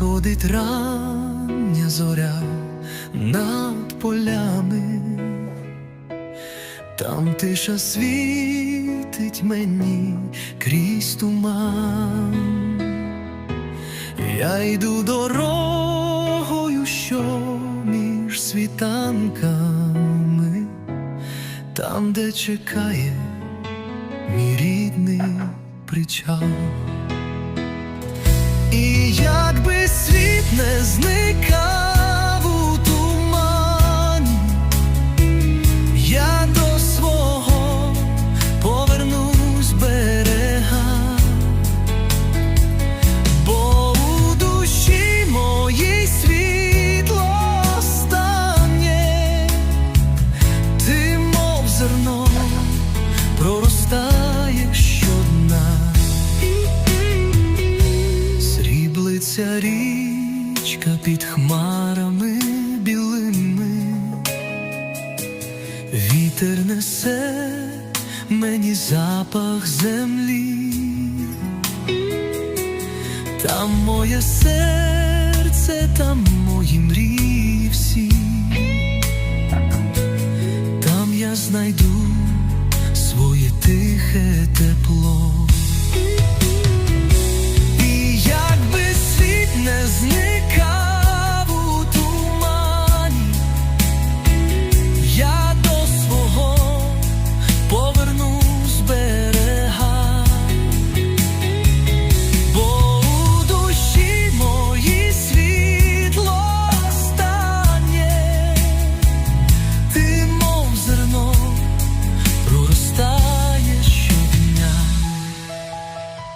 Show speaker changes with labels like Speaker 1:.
Speaker 1: Сходить рання зоря над полями, там тиша світить мені крізь туман. Я йду дорогою, що між світанками, там, де чекає мій рідний причал. І якби sleep. Сріблиться річка під хмарами білими, вітер несе мені запах землі, там моє серце, там мої мрії всі, там я знайду своє тихе тепло.